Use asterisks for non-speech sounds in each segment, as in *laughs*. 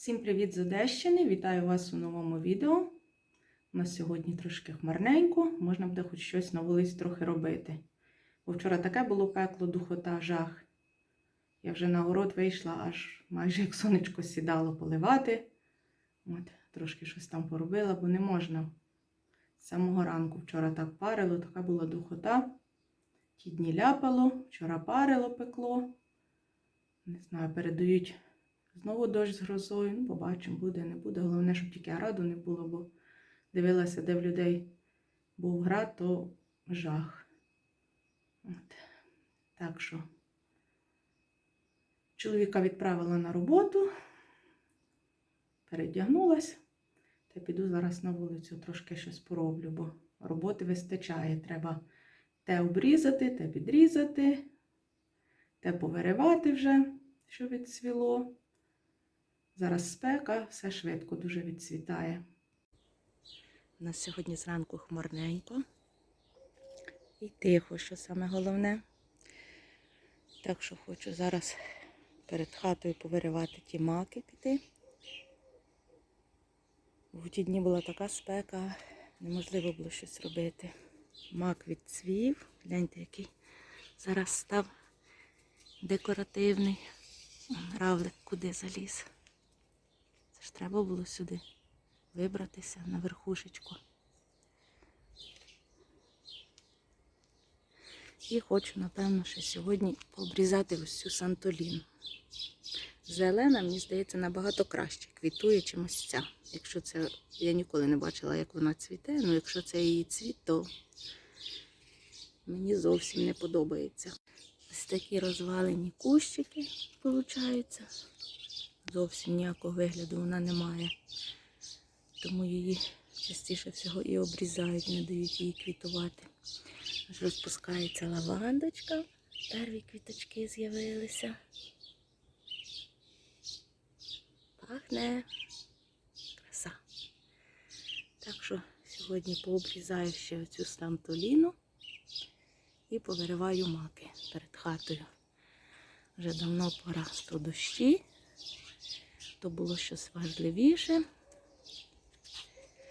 Всім привіт з Одещини! Вітаю вас у новому відео. У нас сьогодні трошки хмарненько, можна буде хоч щось на вулиці трохи робити. Бо вчора таке було пекло, духота, жах. Я вже на город вийшла, аж майже як сонечко сідало поливати. От, трошки щось там поробила, бо не можна. З самого ранку вчора так парило, така була духота. Ті дні ляпало, вчора парило пекло. Не знаю, передають знову дощ з грозою. Ну, побачимо, буде, не буде. Головне, щоб тільки раду не було, бо дивилася, де в людей був град, то жах. От. Так що чоловіка відправила на роботу, передягнулась та піду зараз на вулицю, трошки щось пороблю, бо роботи вистачає. Треба те обрізати, те підрізати, те повиривати вже, що відцвіло. Зараз спека, все швидко дуже відцвітає. У нас сьогодні зранку хмарненько і тихо, що саме головне. Так що хочу зараз перед хатою повиривати ті маки піти. В ті дні була така спека, неможливо було щось робити. Мак відцвів, гляньте, який зараз став декоративний. Равлик куди заліз. Це ж треба було сюди вибратися на верхушечку. І хочу, напевно, ще сьогодні пообрізати ось цю сантоліну. Зелена, мені здається, набагато краще квітує, чимось ця. Якщо це, я ніколи не бачила, як вона цвіте, ну якщо це її цвіт, то мені зовсім не подобається. Ось такі розвалені кущики получаються. Зовсім ніякого вигляду вона не має. Тому її частіше всього і обрізають, не дають їй квітувати. Аж розпускається лавандочка. Перві квіточки з'явилися. Пахне краса. Так що сьогодні пообрізаю ще оцю стамтоліну і повириваю маки перед хатою. Вже давно пора то дощі, то було щось важливіше.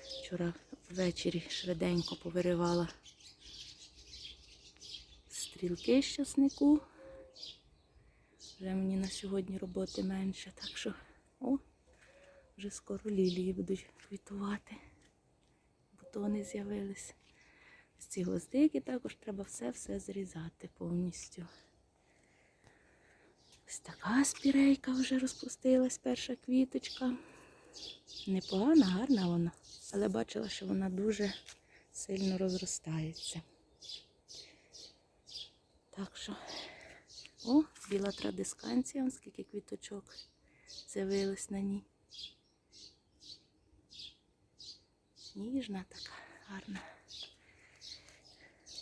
Вчора ввечері швиденько повиривала стрілки з часнику. Вже мені на сьогодні роботи менше, так що, о, вже скоро лілії будуть квітувати. Бутони з'явились. З ці гвоздики також треба все-все зрізати повністю. Ось така спірейка вже розпустилась, перша квіточка. Непогана, гарна вона, але бачила, що вона дуже сильно розростається. Так що, о, біла традисканція, скільки квіточок з'явилось на ній. Ніжна така, гарна.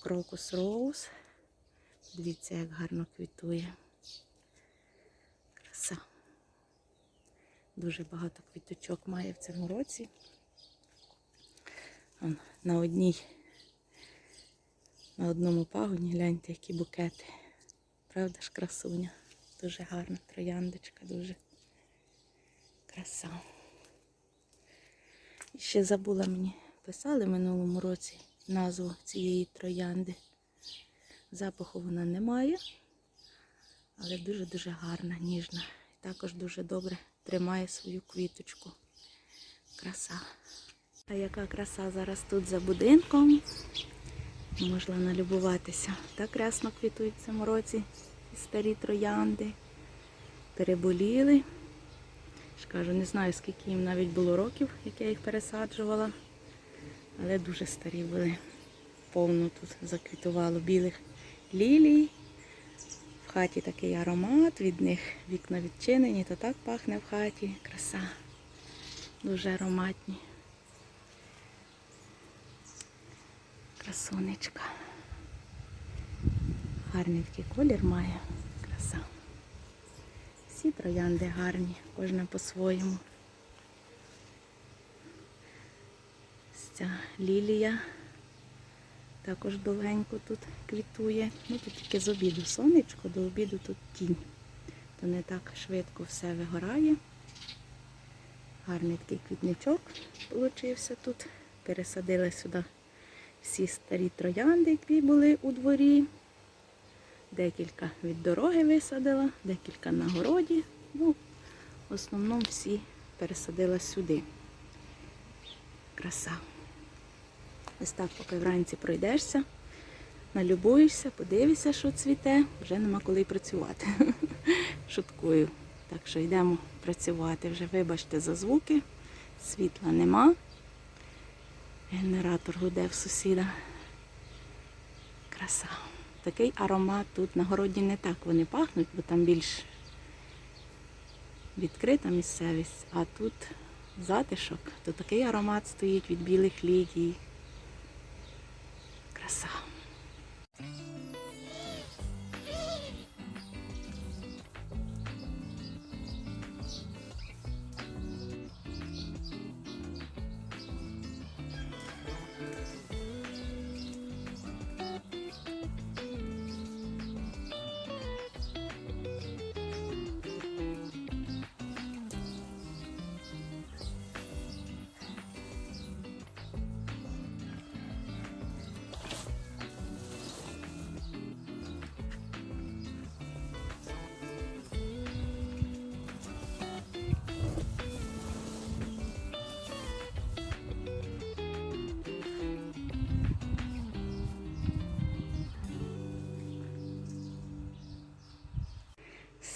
Крокус роуз. Дивіться, як гарно квітує. Краса. Дуже багато квіточок має в цьому році. На одній, на одному пагоні гляньте, які букети. Правда ж, красуня? Дуже гарна трояндочка, дуже краса. І ще забула мені, писали минулому році назву цієї троянди. Запаху вона не має, але дуже-дуже гарна, ніжна. І також дуже добре тримає свою квіточку. Краса. А яка краса зараз тут за будинком. Можна налюбуватися. Так рясно квітують в цьому році старі троянди. Переболіли. ж кажу, не знаю, скільки їм навіть було років, як я їх пересаджувала. Але дуже старі були. Повно тут заквітувало білих лілій. Хаті такий аромат, від них вікна відчинені, то так пахне в хаті. Краса. Дуже ароматні. Красунечка. Гарний такий колір має. Краса. Всі троянди гарні, кожна по-своєму. Ця лілія також довгенько тут квітує. Ну тут тільки з обіду сонечко, до обіду тут тінь. То не так швидко все вигорає. Гарний такий квітничок получився тут. Пересадила сюди всі старі троянди, які були у дворі. Декілька від дороги висадила, декілька на городі. Ну, в основному всі пересадила сюди. Краса. Ось так, поки вранці пройдешся, налюбуєшся, подивишся, що цвіте, вже нема коли й працювати. *laughs* Шуткую. Так що йдемо працювати. Вже вибачте за звуки. Світла нема. Генератор гуде в сусіда. Краса. Такий аромат тут на городі не так вони пахнуть, бо там більш відкрита місцевість, а тут затишок, то такий аромат стоїть від білих лікій. Краса.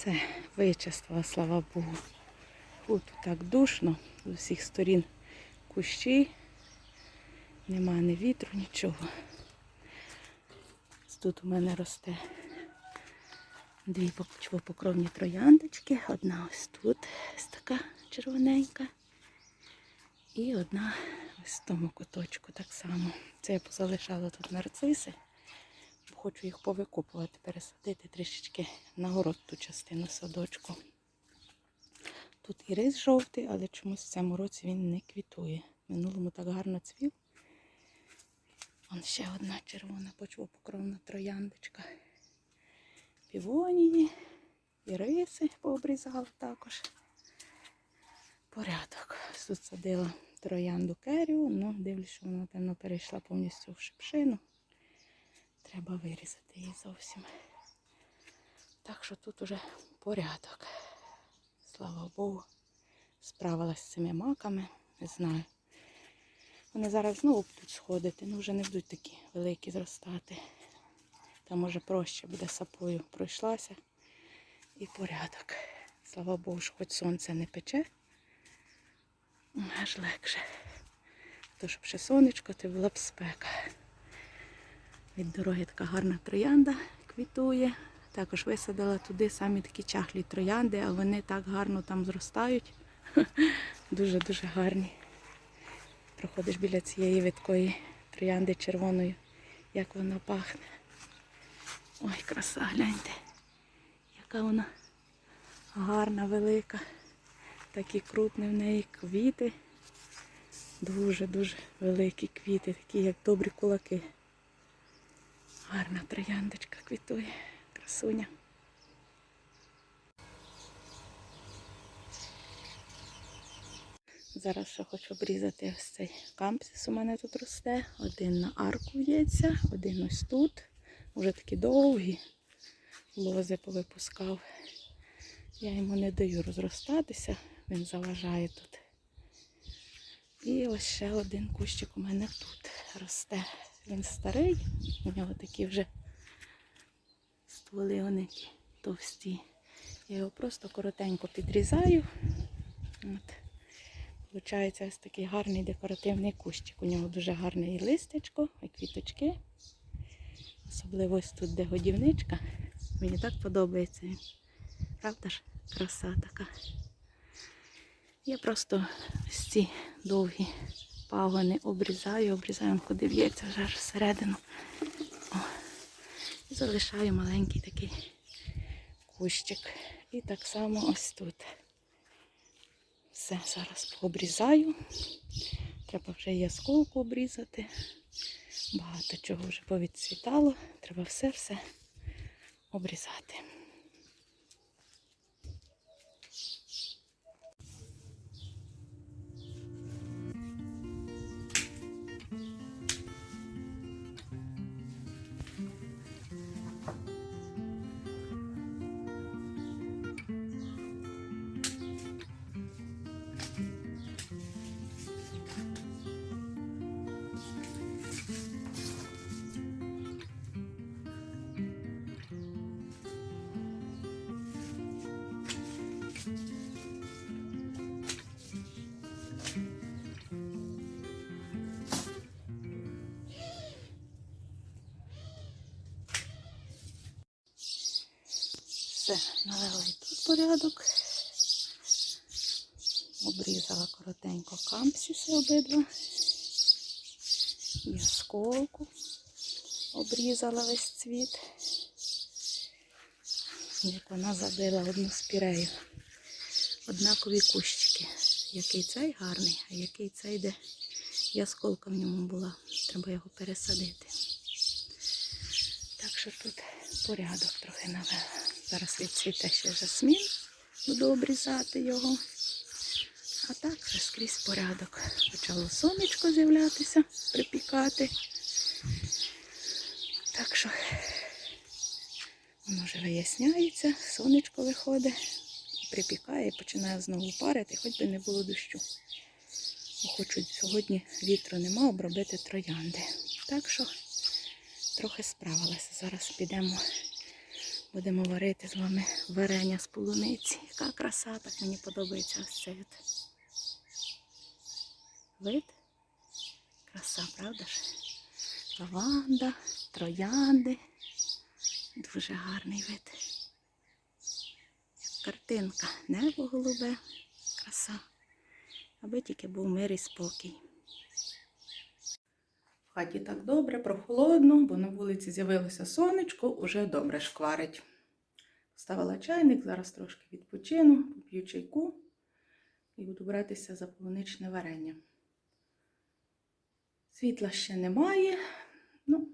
Все, вичистила, слава Богу. Тут так душно, з усіх сторін кущі, нема ні вітру, нічого. Тут у мене росте дві почвопокровні трояндочки. Одна ось тут, ось така червоненька. І одна ось в тому куточку так само. Це я позалишала тут нарциси. Хочу їх повикопувати, пересадити трішечки на город ту частину садочку. Тут і рис жовтий, але чомусь в цьому році він не квітує. Минулому так гарно цвів. Вон ще одна червона почвопокровна трояндочка. Півонії, і риси пообрізала також. Порядок. Тут садила троянду керю, ну дивлюсь, що вона, напевно, перейшла повністю в шипшину. Треба вирізати її зовсім. Так що тут уже порядок. Слава Богу, справилась з цими маками. Не знаю. Вони зараз знову будуть сходити, ну вже не будуть такі великі зростати. Там може проще буде сапою пройшлася і порядок. Слава Богу, що хоч сонце не пече, аж легше. То щоб ще сонечко, то була б спека. Від дороги така гарна троянда квітує. Також висадила туди самі такі чахлі троянди, а вони так гарно там зростають. *laughs* Дуже-дуже гарні. Проходиш біля цієї видкої троянди червоною, як вона пахне. Ой, краса, гляньте, яка вона гарна, велика. Такі крупні в неї квіти. Дуже-дуже великі квіти, такі як добрі кулаки. Гарна трояндочка квітує, красуня. Зараз ще хочу обрізати ось цей кампсис у мене тут росте. Один на арку в'ється, один ось тут. Вже такі довгі лози повипускав. Я йому не даю розростатися, він заважає тут. І ось ще один кущик у мене тут росте. Він старий, у нього такі вже стволи вони товсті. Я його просто коротенько підрізаю. От. Получається ось такий гарний декоративний кущик. У нього дуже гарне і листячко, і квіточки. Особливо ось тут, де годівничка. Мені так подобається. Правда ж, краса така. Я просто ось ці довгі пагони обрізаю, обрізаю, куди в'ється вже всередину. О. І залишаю маленький такий кущик. І так само ось тут. Все, зараз пообрізаю. Треба вже ясколку обрізати. Багато чого вже повідцвітало. Треба все-все обрізати. Все, навела і тут порядок. Обрізала коротенько кампсіси обидва. І осколку обрізала весь цвіт. Як вона забила одну спірею. Однакові кущики. Який цей гарний, а який цей де і осколка в ньому була. Треба його пересадити. Так що тут порядок трохи навела. Зараз відцвіте ще жасмін, буду обрізати його. А так вже скрізь порядок. Почало сонечко з'являтися, припікати. Так що воно вже виясняється, сонечко виходить, припікає і починає знову парити, хоч би не було дощу. Бо сьогодні вітру нема обробити троянди. Так що трохи справилася. Зараз підемо, будемо варити з вами варення з полуниці. Яка краса, так мені подобається ось цей вид. Краса, правда ж? Лаванда, троянди. Дуже гарний вид. Картинка. Небо голубе, краса. Аби тільки був мир і спокій. Хаті так добре, прохолодно, бо на вулиці з'явилося сонечко, уже добре шкварить. Ставила чайник, зараз трошки відпочину, поп'ю чайку і буду братися за полуничне варення. Світла ще немає. Ну,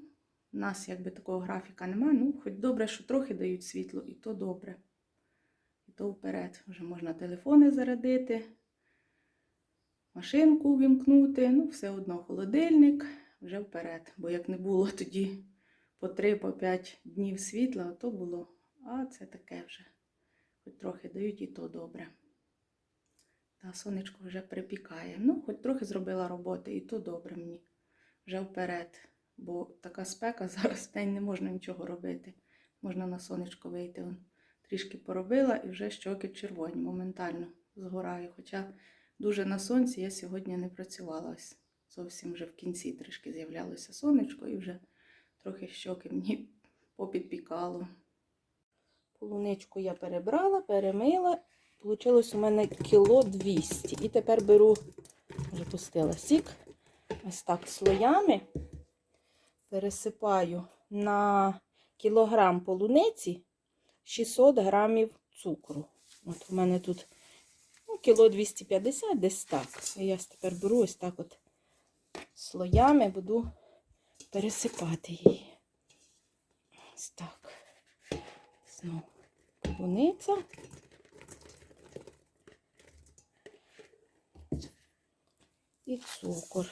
у нас якби такого графіка немає. Ну, хоч добре, що трохи дають світло, і то добре. І то вперед. Вже можна телефони зарядити, машинку увімкнути. Ну, все одно холодильник, вже вперед. Бо як не було тоді по 3-5 днів світла, то було. А це таке вже. Хоч трохи дають, і то добре. Та сонечко вже припікає. Ну, хоч трохи зробила роботи, і то добре мені. Вже вперед. Бо така спека *laughs* зараз в день не можна нічого робити. Можна на сонечко вийти. Он трішки поробила і вже щоки червоні, моментально згораю. Хоча дуже на сонці я сьогодні не працювала. Зовсім вже в кінці трішки з'являлося сонечко і вже трохи щоки мені попідпікало. Полуничку я перебрала, перемила. Получилось у мене кіло 200. І тепер беру, вже пустила сік, ось так слоями. Пересипаю на кілограм полуниці 600 грамів цукру. От у мене тут ну, кіло 250, десь так. І я тепер беру ось так от слоями, буду пересипати її. Ось так. Знову кубуниця. І цукор.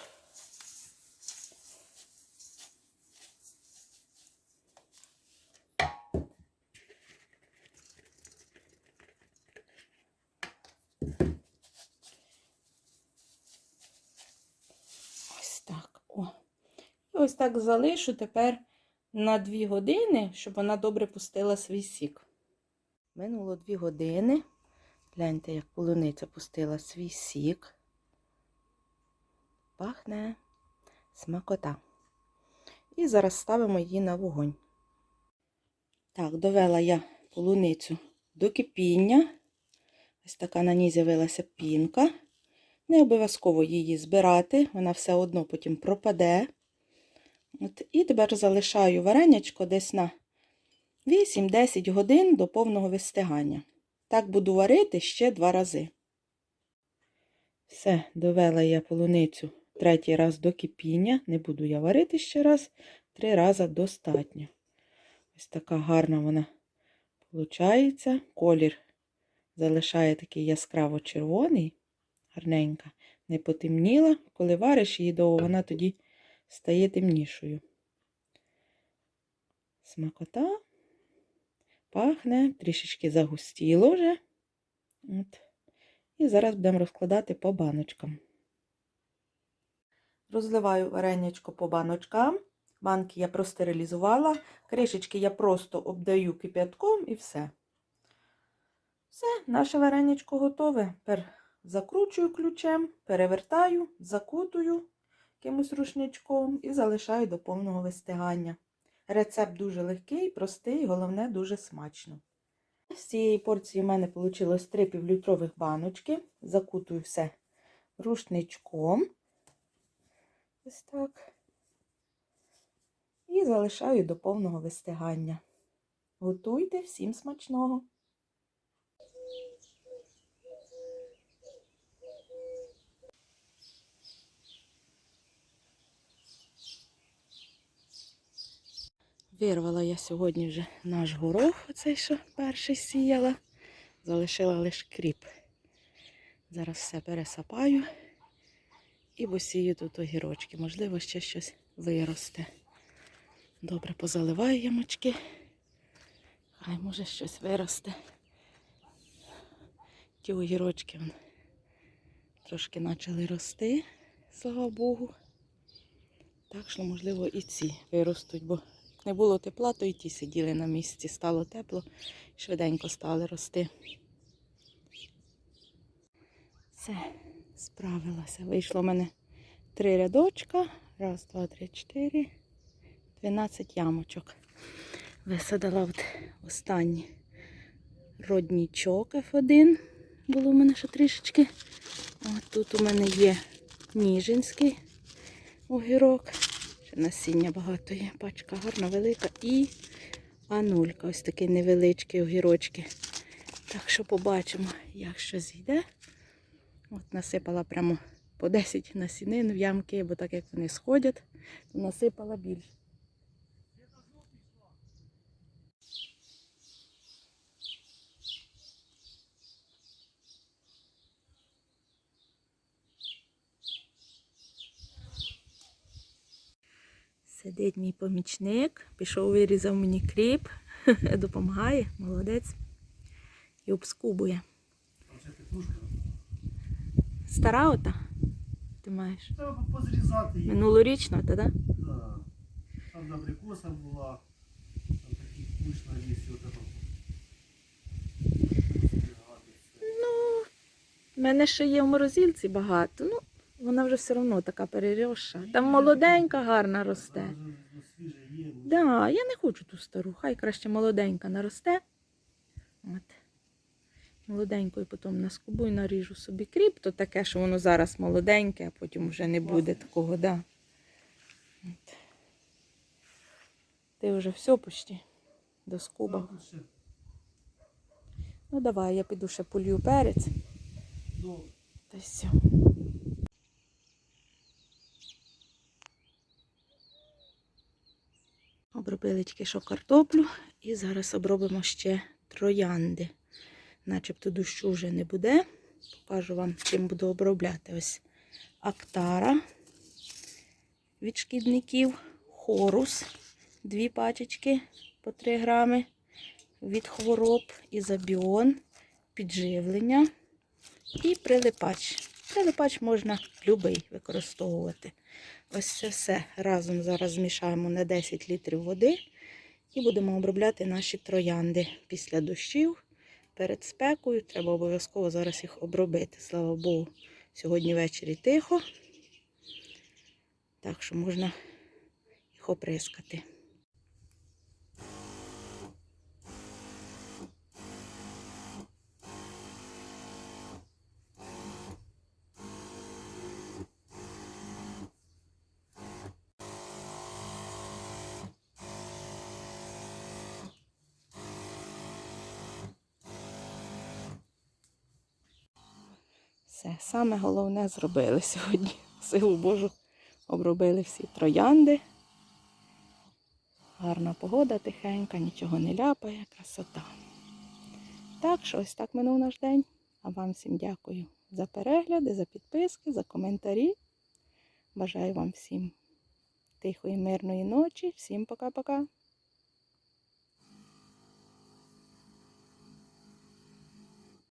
Ось так. О. І ось так залишу тепер на 2 години, щоб вона добре пустила свій сік. Минуло 2 години. Гляньте, як полуниця пустила свій сік. Пахне смакота. І зараз ставимо її на вогонь. Так, довела я полуницю до кипіння. Ось така на ній з'явилася пінка. Не обов'язково її збирати, вона все одно потім пропаде. От, І тепер залишаю варенячко десь на 8-10 годин до повного вистигання. Так буду варити ще два рази. Все, довела я полуницю третій раз до кипіння. Не буду я варити ще раз, три рази достатньо. Ось така гарна вона виходить. Колір залишає такий яскраво червоний, гарненька, не потемніла. Коли вариш її довго, вона тоді стає темнішою. Смакота пахне, трішечки загустіло вже. От. І зараз будемо розкладати по баночкам. Розливаю варенячко по баночкам. Банки я простерилізувала, кришечки я просто обдаю кип'ятком і все. Все, наше варенячко готове. Тепер закручую ключем, перевертаю, закутую якимось рушничком і залишаю до повного вистигання. Рецепт дуже легкий, простий, головне дуже смачно. З цієї порції в мене вийшло 3 півлітрових баночки. Закутую все рушничком. Ось так. І залишаю до повного вистигання. Готуйте всім смачного! Вирвала я сьогодні вже наш горох, оцей, що перший сіяла. Залишила лише кріп. Зараз все пересапаю і посію тут огірочки. Можливо, ще щось виросте. Добре позаливаю ямочки. Хай може щось виросте. Ті огірочки вон, трошки почали рости, слава Богу. Так що, можливо, і ці виростуть, бо не було тепла, то і ті сиділи на місці. Стало тепло, швиденько стали рости. Все, справилася. Вийшло в мене три рядочка. Раз, два, три, чотири. 12 ямочок. Висадила от останній роднічок F1. Було в мене ще трішечки. От тут у мене є ніжинський огірок. Насіння багато є. Пачка гарна, велика. І анулька. Ось такі невеличкі огірочки. Так що побачимо, як що зійде. От насипала прямо по 10 насінин в ямки, бо так як вони сходять, то насипала більше. Сидить мій помічник, пішов, вирізав мені кріп, *laughs* допомагає, молодець. І обскубує. Стара ота? Ти маєш? Треба позрізати її. Минулорічна, та да? Да. Там абрикоса була. Там такий куш на лісі. От это. Ну, в мене ще є в морозильці багато. Ну, вона вже все одно така переросша. Там молоденька гарна росте. Да, я не хочу ту стару, хай краще молоденька наросте. От. Молоденькою потім наскубую, наріжу собі кріп, то таке, що воно зараз молоденьке, а потім вже не буде такого, да. От. Ти вже все почти доскубав. тут ще Ну давай, я піду ще полью перець. до Та й все. Обробили тільки що картоплю і зараз обробимо ще троянди. Начебто дощу вже не буде. Покажу вам, чим буду обробляти. Ось актара від шкідників, хорус, дві пачечки по 3 грами від хвороб, ізобіон, підживлення і прилипач. Прилипач можна любий використовувати. Ось це все разом зараз змішаємо на 10 літрів води і будемо обробляти наші троянди після дощів. Перед спекою треба обов'язково зараз їх обробити. Слава Богу, сьогодні ввечері тихо, так що можна їх оприскати. Все, саме головне зробили сьогодні. *laughs* Силу Божу обробили всі троянди. Гарна погода, тихенька, нічого не ляпає, красота. Так що ось так минув наш день. А вам всім дякую за перегляди, за підписки, за коментарі. Бажаю вам всім тихої, мирної ночі. Всім пока-пока.